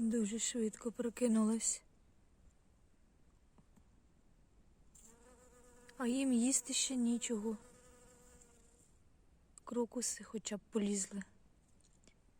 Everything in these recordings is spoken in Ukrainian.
Дуже швидко прокинулась. А їм їсти ще нічого. Крокуси хоча б полізли.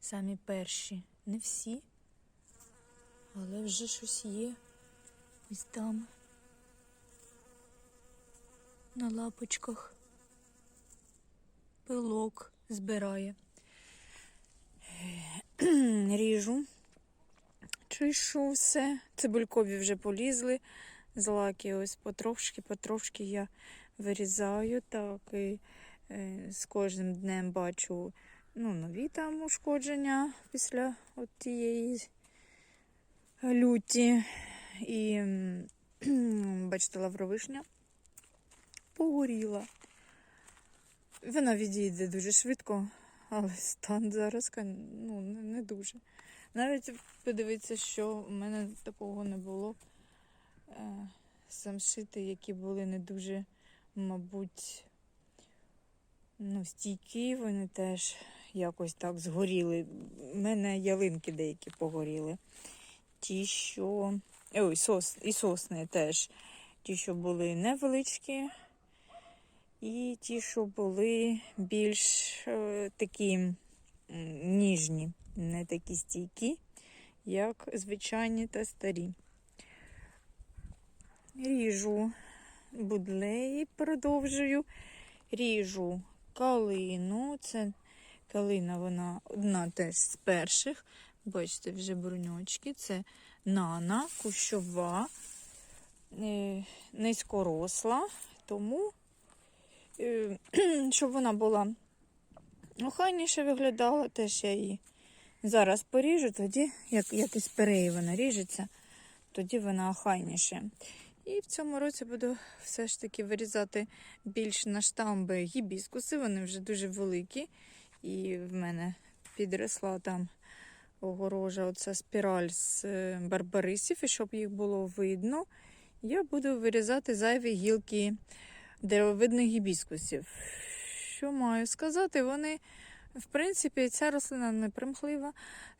Самі перші. Не всі. Але вже щось є. Ось там. На лапочках. Пилок збирає. Ріжу. Все. Цибулькові вже полізли. Злаки ось потрошки, потрошки я вирізаю. Так, і е, з кожним днем бачу ну, нові там ушкодження після от тієї люті. І бачите, лавровишня погоріла. Вона відійде дуже швидко, але стан зараз ну, не дуже. Навіть подивитися, що в мене такого не було. Е, самшити, які були не дуже, мабуть, ну, стійкі, вони теж якось так згоріли. У мене ялинки деякі погоріли. Ті, що. Ой, сос... і сосни теж. Ті, що були невеличкі, і ті, що були більш е, такі ніжні, не такі стійкі, як звичайні та старі. Ріжу будлеї, продовжую. Ріжу калину. Це калина, вона одна теж з перших. Бачите, вже бруньочки. Це нана, кущова, е, низькоросла. Тому, е, щоб вона була охайніше виглядала, теж я її зараз поріжу, тоді, як, як із переї вона ріжеться, тоді вона охайніше. І в цьому році буду все ж таки вирізати більш на штамби гібіскуси. Вони вже дуже великі. І в мене підросла там огорожа, оця спіраль з е, барбарисів, і щоб їх було видно, я буду вирізати зайві гілки деревовидних гібіскусів. Що маю сказати? Вони, в принципі, ця рослина не примхлива,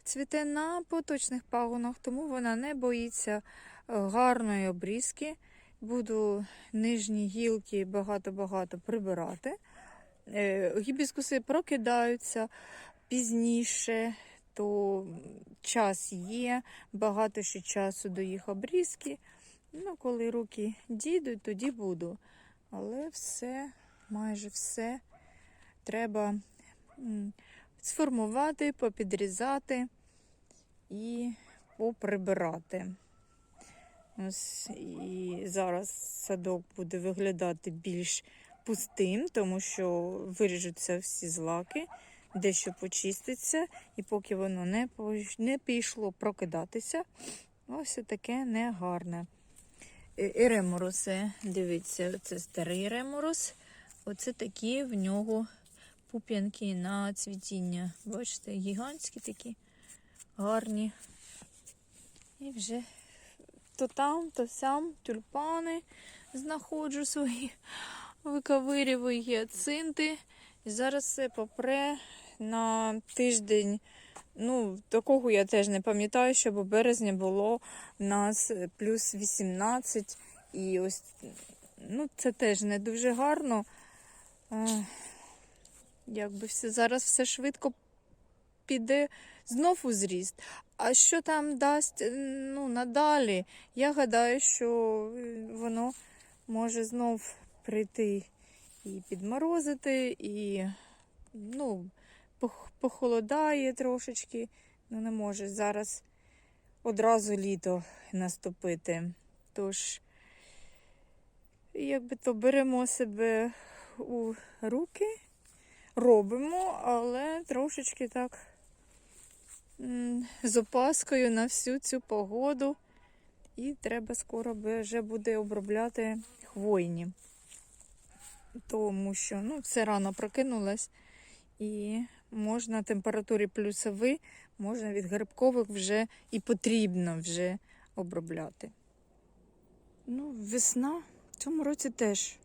цвіте на поточних пагонах, тому вона не боїться е, гарної обрізки. Буду нижні гілки багато-багато прибирати. Е, Гібіскуси прокидаються пізніше, то час є, багато ще часу до їх обрізки. Ну, коли руки дійдуть, тоді буду. Але все, майже все треба сформувати, попідрізати і поприбирати. Ось і зараз садок буде виглядати більш пустим, тому що виріжуться всі злаки, дещо почиститься, і поки воно не, не пішло прокидатися, ось таке негарне. І ремороси, дивіться, це старий реморос. Оце такі в нього пуп'янки на цвітіння. Бачите, гігантські такі гарні. І вже то там, то сям тюльпани знаходжу свої виковирюю гіацинти. І зараз все попре на тиждень. Ну, такого я теж не пам'ятаю, щоб у березні було у нас плюс 18. І ось ну, це теж не дуже гарно. Якби все зараз все швидко піде знов у зріст. А що там дасть е, ну, надалі? Я гадаю, що е, воно може знов прийти і підморозити, і ну, похолодає трошечки. Ну, не може зараз одразу літо наступити. Тож, якби то беремо себе у руки, робимо, але трошечки так з опаскою на всю цю погоду. І треба скоро вже буде обробляти хвойні. Тому що ну, все рано прокинулась і можна температурі плюсові, можна від грибкових вже і потрібно вже обробляти. Ну, весна в цьому році теж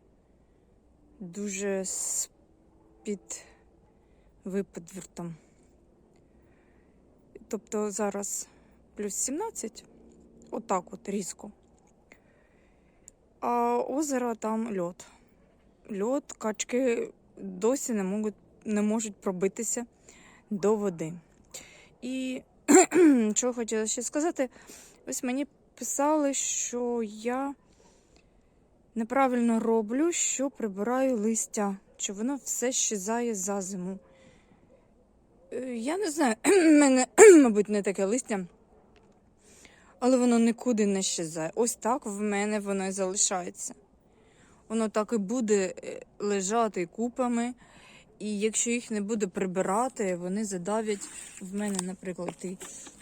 дуже під випадвертом. Тобто зараз плюс 17. Отак от різко. А озеро там льод. Льод, качки досі не можуть, не можуть пробитися до води. І що хотіла ще сказати, ось мені писали, що я неправильно роблю, що прибираю листя, що воно все щезає за зиму. Е, Я не знаю, в мене, мабуть, не таке листя, але воно нікуди не щезає. Ось так в мене воно і залишається. Воно так і буде е, лежати купами. І якщо їх не буде прибирати, вони задавлять в мене, наприклад, і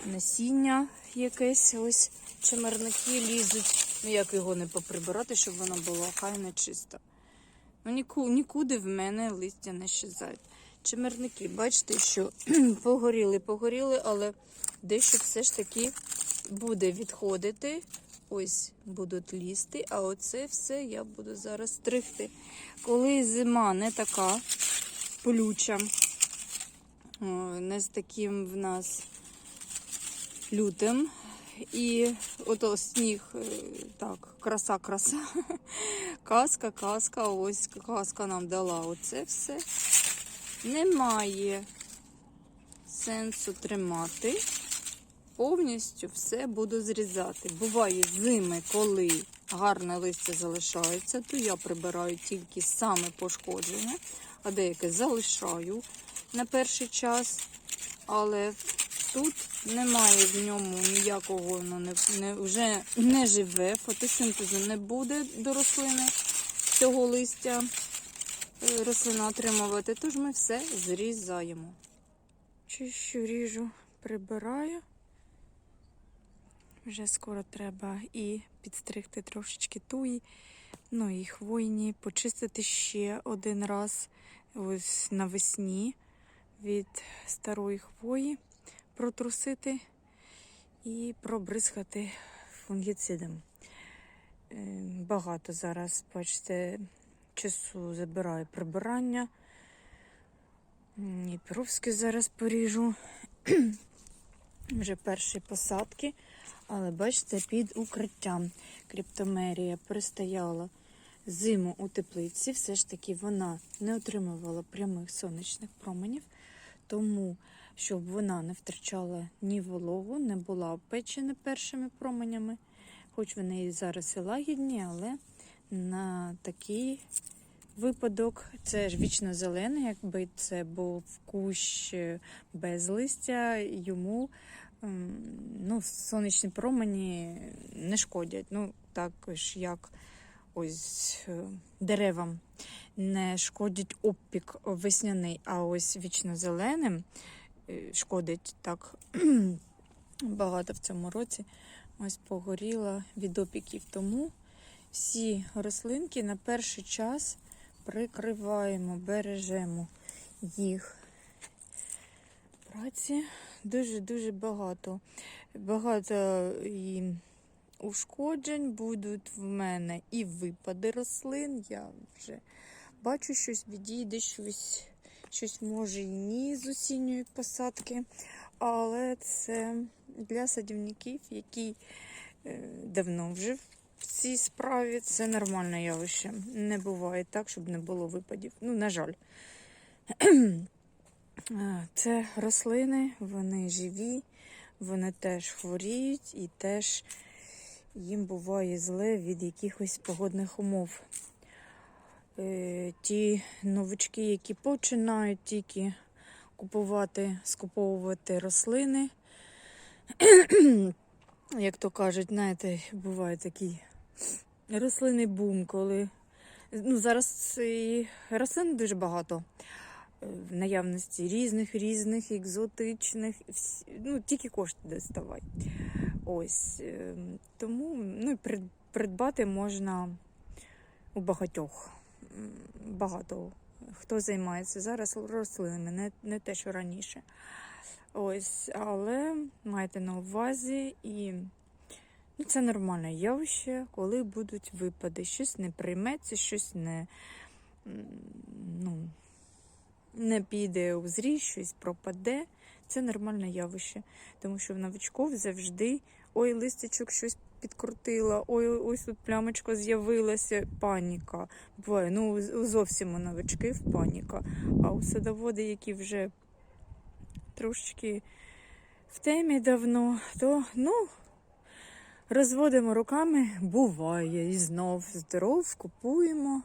насіння якесь, ось чимерники лізуть. Ну як його не поприбирати, щоб воно було хай не чисто. Ну ніку, нікуди в мене листя не щезають. Чимерники, бачите, що погоріли, погоріли, але дещо все ж таки буде відходити. Ось будуть лізти, а оце все я буду зараз стригти. Коли зима не така полюча, не з таким в нас лютим. І ото сніг, е, так, краса, краса. Казка, казка, ось казка нам дала. Оце все. Немає сенсу тримати. Повністю все буду зрізати. Буває зими, коли гарне листя залишається, то я прибираю тільки саме пошкодження, а деяке залишаю на перший час. Але тут немає в ньому ніякого, воно не, не, вже не живе, фотосинтезу не буде до рослини цього листя е, рослина отримувати, тож ми все зрізаємо. Чищу, ріжу, прибираю. Вже скоро треба і підстригти трошечки туї, ну і хвойні, почистити ще один раз ось навесні від старої хвої, протрусити і пробризкати фунгіцидом. Е, Багато зараз, бачите, часу забираю прибирання. І піровські зараз поріжу. Вже перші посадки. Але бачите, під укриттям криптомерія пристояла зиму у теплиці. Все ж таки вона не отримувала прямих сонячних променів, тому щоб вона не втрачала ні вологу, не була опечена першими променями. Хоч вони і зараз і лагідні, але на такий випадок це ж вічно зелене, якби це був кущ е, без листя, йому ну, сонячні промені не шкодять. Ну, також як ось е, деревам не шкодять опік весняний, а ось вічно зеленим шкодить так багато в цьому році. Ось погоріла від опіків. Тому всі рослинки на перший час прикриваємо, бережемо їх. Праці дуже-дуже багато. Багато і ушкоджень будуть в мене і випади рослин. Я вже бачу, щось відійде, щось, щось може і ні з осінньої посадки. Але це для садівників, які е, давно вже в цій справі, це нормальне явище. Не буває так, щоб не було випадів. Ну, на жаль. Це рослини, вони живі, вони теж хворіють і теж їм буває зле від якихось погодних умов. Е, Ті новички, які починають тільки купувати, скуповувати рослини, як то кажуть, знаєте, буває такий рослинний бум, коли ну, зараз і рослин дуже багато е, в наявності різних, різних, екзотичних, ну, тільки кошти доставай. Ось. е, Тому ну, придбати можна у багатьох. Багато хто займається зараз рослинами, не, не те, що раніше. Ось, але майте на увазі і ну, це нормальне явище, коли будуть випади. Щось не прийметься, щось не, ну, не піде у зріст, щось пропаде. Це нормальне явище, тому що в новичков завжди ой, листячок щось підкрутила, ой, ось тут плямочка з'явилася, паніка. Буває, ну зовсім у новичків паніка. А у садоводи, які вже трошечки в темі давно, то ну, розводимо руками, буває. І знов здоров, купуємо.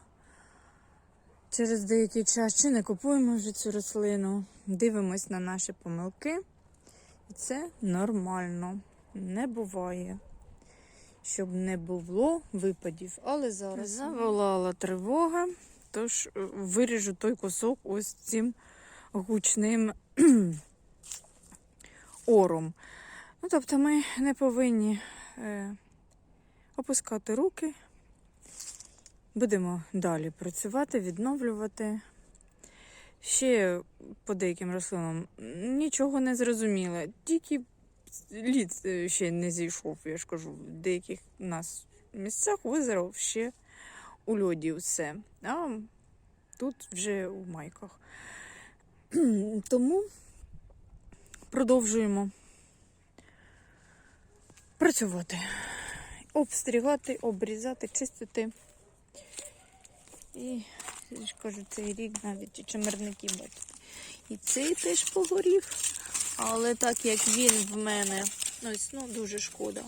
Через деякий час чи не купуємо вже цю рослину, дивимось на наші помилки. І це нормально. Не буває. Щоб не було випадів. Але зараз заволала тривога, тож е, виріжу той кусок ось цим гучним ором. Ну, тобто ми не повинні е, опускати руки. Будемо далі працювати, відновлювати. Ще по деяким рослинам нічого не зрозуміло. Тільки лід е, ще не зійшов, я ж кажу, в деяких нас місцях озеро ще у льоді все. А тут вже у майках. Тому продовжуємо працювати, обстрігати, обрізати, чистити. І я ж кажу, цей рік навіть і чимерники бачите. І цей теж погорів. Але так як він в мене, ось, ну дуже шкода.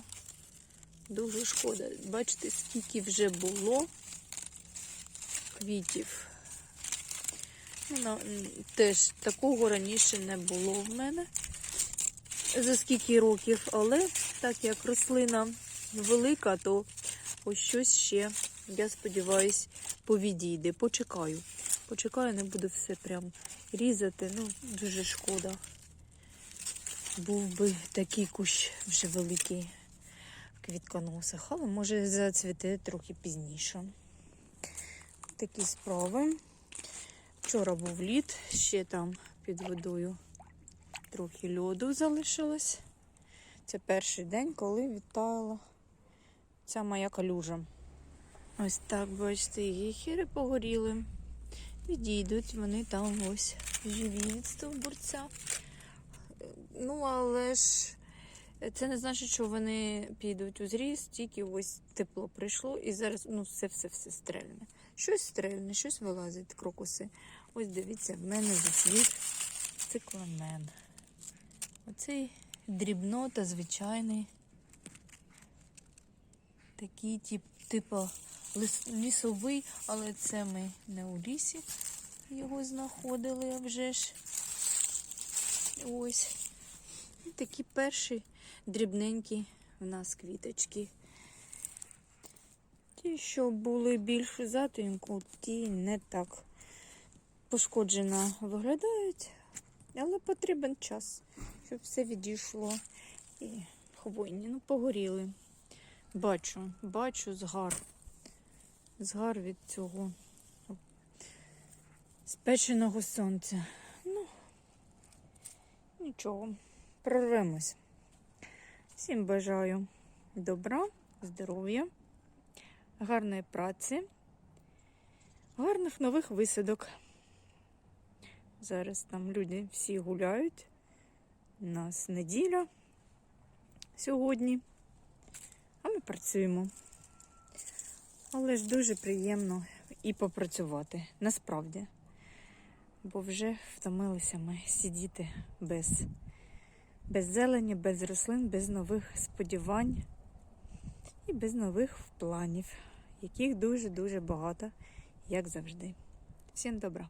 Дуже шкода. Бачите, скільки вже було квітів. Ну, теж такого раніше не було в мене. За скільки років, але так як рослина велика, то ось щось ще, я сподіваюсь, повідійде. Почекаю. Почекаю, не буду все прям різати. Ну, дуже шкода. Був би такий кущ вже великий в квітконосах, але може зацвіте трохи пізніше. Такі справи. Вчора був лід, ще там під водою трохи льоду залишилось. Це перший день, коли відтаяла ця моя калюжа. Ось так, бачите, і гіхери погоріли. Відійдуть, вони там ось живі від стовбурця. Ну, але ж це не значить, що вони підуть у зріст, тільки ось тепло прийшло і зараз ну, все все все стрельне. Щось стрельне, щось вилазить крокуси. Ось дивіться, в мене засвіт цикламен. Оцей дрібнота звичайний. Такий тип, типу лісовий, але це ми не у лісі його знаходили а вже ж. Ось. Такі перші дрібненькі в нас квіточки. Ті, що були більш у ті не так пошкоджено виглядають, але потрібен час, щоб все відійшло. І хвойні, ну, погоріли. Бачу, бачу згар. Згар від цього спеченого сонця. Нічого, прорвемось. Всім бажаю добра, здоров'я, гарної праці, гарних нових висадок. Зараз там люди всі гуляють. У нас неділя сьогодні, а ми працюємо. Але ж дуже приємно і попрацювати, насправді. Бо вже втомилися ми сидіти без, без зелені, без рослин, без нових сподівань і без нових планів, яких дуже-дуже багато, як завжди. Всім добра!